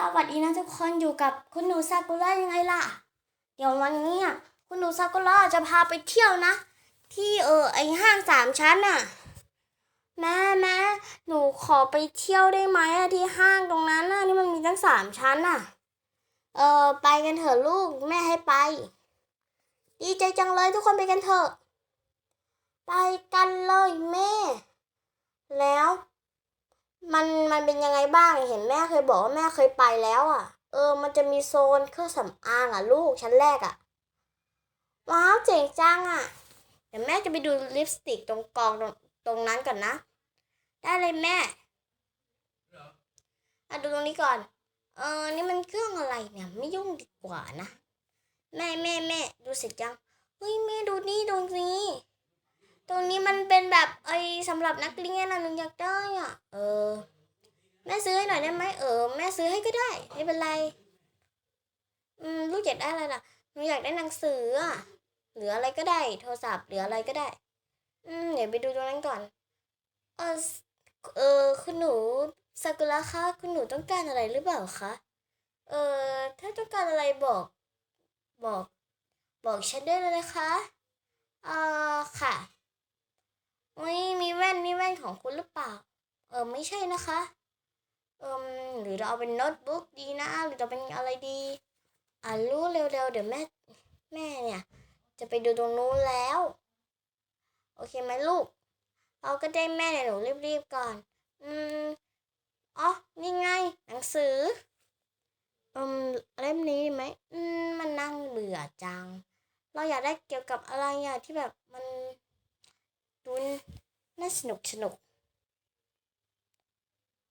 สวัสดีนะทุกคนอยู่กับคุณหนูซากุระยังไงล่ะ เดี๋ยววันนี้คุณหนูซากุระจะพาไปเที่ยวนะ ที่เออไอห้างสามชั้นน่ะแม่แม่หนูขอไปเที่ยวได้ไหมอะที่ห้างตรงนั้นน่ะที่มันมีตั้งสามชั้นน่ะ เออไปกันเถอะลูกแม่ให้ไป ดีใจจังเลยทุกคนไปกันเถอะ ไปกันเลยแม่ แล้ว มันมันเป็นยังไงบ้างเห็นแม่เคยบอกว่าแม่เคยไปแล้วอะ เออ มันจะมีโซนเครื่องสำอางอะ ลูกชั้นแรกอะ ว้าวเจ๋งจังอะ เดี๋ยวแม่จะไปดูลิปสติกตรงกองตรงตรงนั้นก่อนนะ ได้เลยแม่อะดูตรงนี้ก่อน เออ นี่มันเครื่องอะไรเนี่ย ไม่ยุ่งดีกว่านะ แม่แม่แม่ดูเสร็จยัง เฮ้ยแม่ดูนี่ตรงนี้ ตรงนี้มันเป็นแบบไอ้สำหรับนักเรียนอะหนูอยากได้อะ เออ แม่ซื้อให้หน่อยได้ไหมเออ แม่ซื้อให้ก็ได้ ไม่เป็นไร อืม ลูกอยากได้อะไรล่ะ หนูอยากได้หนังสืออะหรืออะไรก็ได้ โทรศัพท์หรืออะไรก็ได้ อืม เดี๋ยวไปดูตรงนั้นก่อน เออเออคุณหนูซากุระคะคุณหนูต้องการอะไรหรือเปล่าคะ เออถ้าต้องการอะไรบอก บอก บอกฉันได้เลยนะคะอ่าค่ะ อุ้ยมีแว่นนี่แว่นของคุณหรือเปล่า เออไม่ใช่นะคะ เออหรือเราเอาเป็นโน้ตบุ๊กดีนะ หรือเราเป็นอะไรดี อ่ารู้เร็วๆเดี๋ยวแม่แม่เนี่ย จะไปดูตรงนู้นแล้ว โอเคไหมลูก เราก็ได้แม่เนี่ยหนูรีบๆก่อน อืมอ๋อนี่ไง หนังสืออืมเล่มนี้ไหมอืมมันนั่งเบื่อจัง เราอยากได้เกี่ยวกับอะไรอะที่แบบมัน ดูน่าสนุกสนุก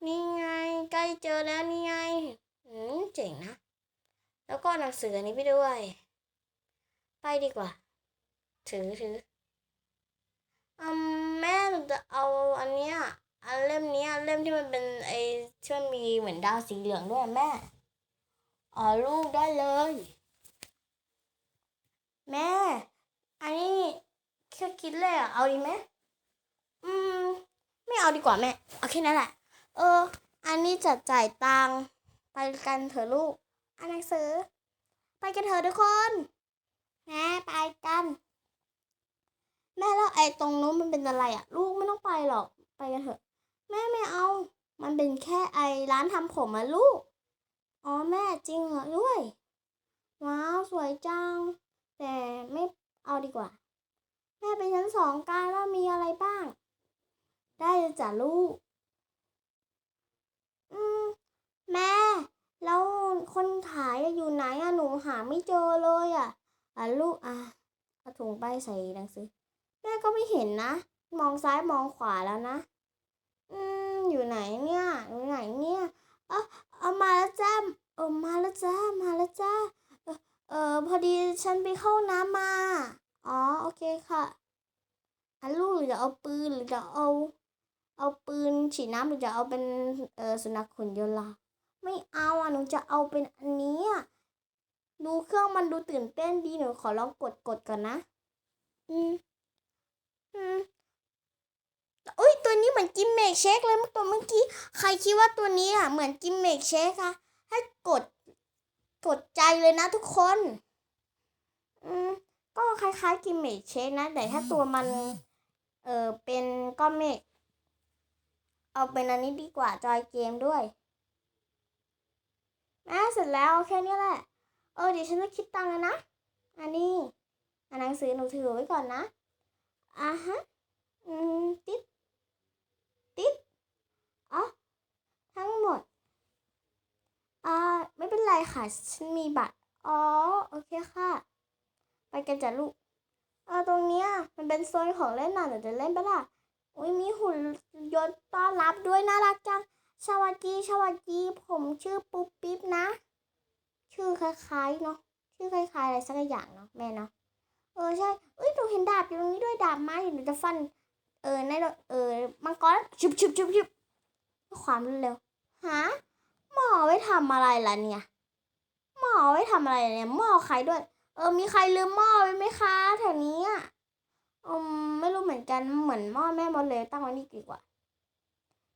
นี่ไงใกล้เจอแล้วนี่ไง อืมเจ๋งนะ แล้วก็หนังสืออันนี้ไปด้วย ไปดีกว่า ถือถืออืมแม่หนูจะเอาอันเนี้ยอันเล่มนี้ยเล่มที่มันเป็นไอ้ที่มันมีเหมือนดาวสีเหลืองด้วยแม่อ๋อลูกได้เลย แม่ แค่คิดเลยอะเอาดีไหมอืม ไม่เอาดีกว่าแม่เอาแค่นั้นแหละ เออ อันนี้จะจ่ายตังไปกันเถอะลูกอ่านหนังสือ ไปกันเถอะทุกคนแม่ไปกัน แม่แล้วไอ้ตรงนู้นมันเป็นอะไรอะ ลูกไม่ต้องไปหรอกไปกันเถอะ แม่ไม่เอา มันเป็นแค่ไอ้ร้านทำผมอะลูกอ๋อแม่จริงเหรอด้วย ว้าวสวยจัง แต่ไม่เอาดีกว่า สองกันว่ามีอะไรบ้าง ได้จ้ะลูก อืม แม่ แล้วคนขายอยู่ไหนอะหนูหาไม่เจอเลยอะอะลูกอะเอาถุงไปใส่หนังสือแม่ก็ไม่เห็นนะ มองซ้ายมองขวาแล้วนะ อืม อยู่ไหนเนี่ย อยู่ไหนเนี่ย เออเอามาแล้วจ้าเออมาแล้วจ้า มาแล้วจ้า เออ พอดีฉันไปเข้าน้ำมา อ๋อ โอเคค่ะ อันลูกหรือจะเอาปืนหรือจะเอา เอาปืนฉีดน้ำหรือจะเอาเป็นเออสุนัขขนยนต์ล่ะไม่เอาอะหนูจะเอาเป็นอันนี้อะดูเครื่องมันดูตื่นเต้นดีหนูขอลองกดกดก่อนนะ อืมอืมอุ้ยตัวนี้เหมือนกิมเมกเชคเลยเมื่อตัวเมื่อกี้ ใครคิดว่าตัวนี้อะเหมือนกิมเมกเชคอะให้กดกดใจเลยนะทุกคน อืมก็คล้ายๆกิมเมกเชคนะ แต่ถ้าตัวมัน เออเป็นก้อนเมฆเอาเป็นอันนี้ดีกว่าจอยเกมด้วยแม่เสร็จแล้วแค่นี้แหละ เออเดี๋ยวฉันจะคิดตังค์นะ อันนี้อันหนังสือหนูถือไว้ก่อนนะอ่าฮะ อืม ติดติดอ๋อทั้งหมดอ่าไม่เป็นไรค่ะ ฉันมีบัตร อ๋อ โอเคค่ะ ไปกันจ้ะลูก เออตรงเนี้ยมันเป็นโซนของเล่นน่ะเดี๋ยวจะเล่นปะล่ะอุ้ยมีหุ่นยนต์ต้อนรับด้วยน่ารักจังสวัสดีสวัสดีผมชื่อปุ๊บปิ๊บนะ ชื่อคล้ายๆเนาะชื่อคล้ายๆอะไรสักอย่างเนาะแม่เนาะเออใช่เอ้ยหนูเห็นดาบอยู่ตรงนี้ด้วยดาบไม้หนูจะฟัน เออในเออมังกรชุบชุบชุบชุบความเร็วฮะหมอไว้ทำอะไรล่ะเนี่ยหมอไว้ทำอะไรเนี่ยหมอใครด้วย เออมีใครลืมหม้อไว้ไหมคะแถวนี้อะอืมไม่รู้เหมือนกันเหมือนหม้อแม่หมดเลยตั้งไว้นี่ดีกว่า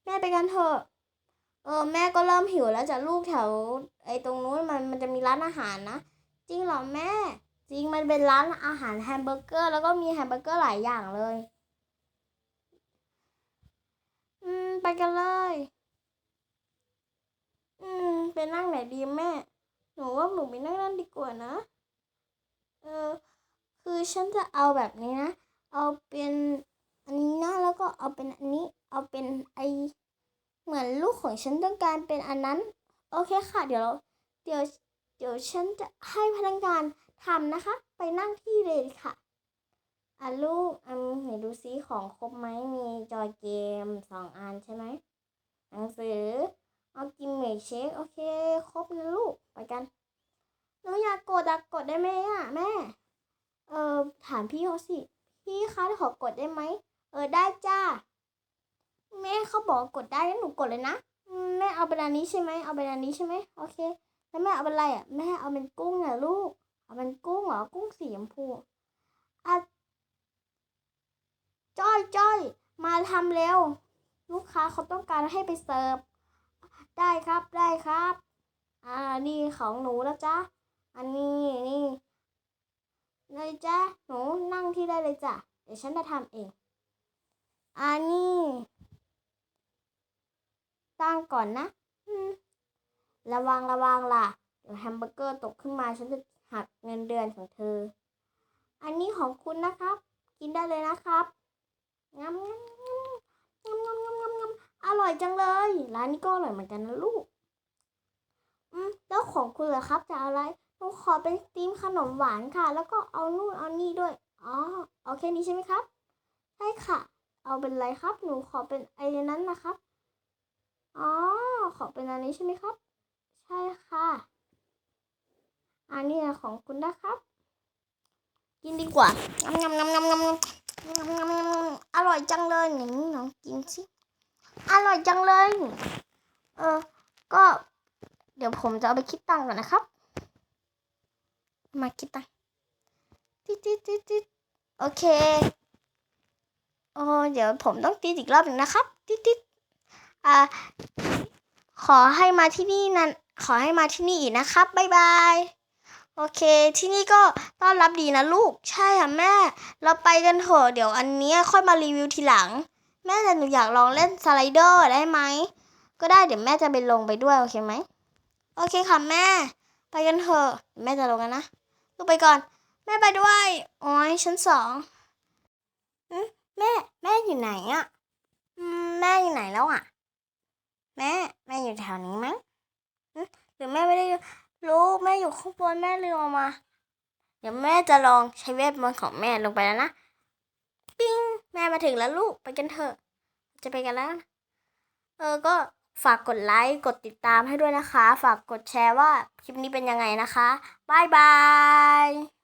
แม่ไปกันเถอะเออแม่ก็เริ่มหิวแล้วจ้ะลูกแถว ไอ้ตรงนู้นมันมันจะมีร้านอาหารนะจริงเหรอแม่ จริงมันเป็นร้านอาหารแฮมเบอร์เกอร์ แล้วก็มีแฮมเบอร์เกอร์หลายอย่างเลย อืมไปกันเลย อืมไปนั่งไหนดีแม่ หนูว่าหนูไปนั่งนั่นดีกว่านะ เออคือฉันจะเอาแบบนี้นะ เอาเป็นอันนี้นะแล้วก็เอาเป็นอันนี้ เอาเป็นไอเหมือนลูกของฉันต้องการเป็นอันนั้น โอเคค่ะ เดี๋ยวเดี๋ยวเดี๋ยวฉันจะให้พนักงานทำนะคะ ไปนั่งที่เลยค่ะอะลูกอืมไหนดูซิของครบไหมมีจอยเกมสองอันใช่ไหมหนังสือเอากินเมกเช็คโอเค ครบนะลูกไปกัน นูอยากกดอะกดได้ไหมอะแม่ เออถามพี่เขาสิ พี่คะขอกดได้ไหม เออได้จ้า แม่เขาบอกกดได้งั้นหนูกดเลยนะ แม่เอาเป็นอันนี้ใช่ไหมเอาเป็นอันนี้ใช่ไหมโอเค แล้วแม่เอาเป็นอะไรอะแม่เอาเป็นกุ้งเหรอลูก เอาเป็นกุ้งเหรอ กุ้งสีชมพูอะจ้อยจ้อยมาทำเร็ว ลูกค้าเขาต้องการให้ไปเสิร์ฟ ได้ครับได้ครับ อ่า นี่ของหนูแล้วจ้ะ อันนี้นี่เลยจ้ะหนูนั่งที่ได้เลยจ้ะเดี๋ยวฉันจะทำเอง อันนี้ตั้งก่อนนะระวังระวังล่ะเดี๋ยวแฮมเบอร์เกอร์ตกขึ้นมาฉันจะหักเงินเดือนของเธอ อันนี้ของคุณนะครับ กินได้เลยนะครับงำงำงำงำงำงำงำอร่อยจังเลย ร้านนี้ก็อร่อยเหมือนกันนะลูก อืมแล้วของคุณเหรอครับจะเอาอะไร ขอเป็นธีมขนมหวานค่ะ แล้วก็เอานู่นเอานี่ด้วย อ๋อโอเคนี้ใช่ไหมครับใช่ค่ะ เอาเป็นไรครับ หนูขอเป็นไอ้นั้นนะครับ อ๋อ ขอเป็นอันนี้ใช่ไหมครับ ใช่ค่ะ อันนี้ของคุณนะครับ กินดีกว่างำงำงำงำงำอร่อยจังเลยอย่างนี้น้องกินสิ อร่อยจังเลย เออ ก็ เดี๋ยวผมจะเอาไปคิดตังก่อนนะครับ มาคิดตังติ๊ดติ๊ดติ๊ดติ๊ดโอเคโอ้เดี๋ยวผมต้องตีอีกรอบหนึ่งนะครับ ติ๊ดติ๊ดอ่าขอให้มาที่นี่นั้นขอให้มาที่นี่อีกนะครับบ๊ายบายโอเค ที่นี่ก็ต้อนรับดีนะลูก ใช่ค่ะแม่ เราไปกันเถอะเดี๋ยวอันนี้ค่อยมารีวิวทีหลัง แม่แต่หนูอยากลองเล่นสไลเดอร์ได้ไหม ก็ได้เดี๋ยวแม่จะไปลงไปด้วย โอเคไหม โอเคค่ะแม่ ไปกันเถอะแม่จะลงกันนะ ลูกไปก่อน แม่ไปด้วยโอ้ยชั้นสองอืมแม่ แม่อยู่ไหนอะอืมแม่อยู่ไหนแล้วอะแม่ แม่อยู่แถวนี้มั้งอืมหรือแม่ไม่ได้รู้แม่อยู่ข้างบนแม่ลืมเอามา เดี๋ยวแม่จะลองใช้เวทมนต์ของแม่ลงไปแล้วนะปิ้งแม่มาถึงแล้วลูกไปกันเถอะ จะไปกันแล้วนะเออก็ ฝากกดไลค์ กดติดตามให้ด้วยนะคะ ฝากกดแชร์ว่าคลิปนี้เป็นยังไงนะคะบ๊ายบาย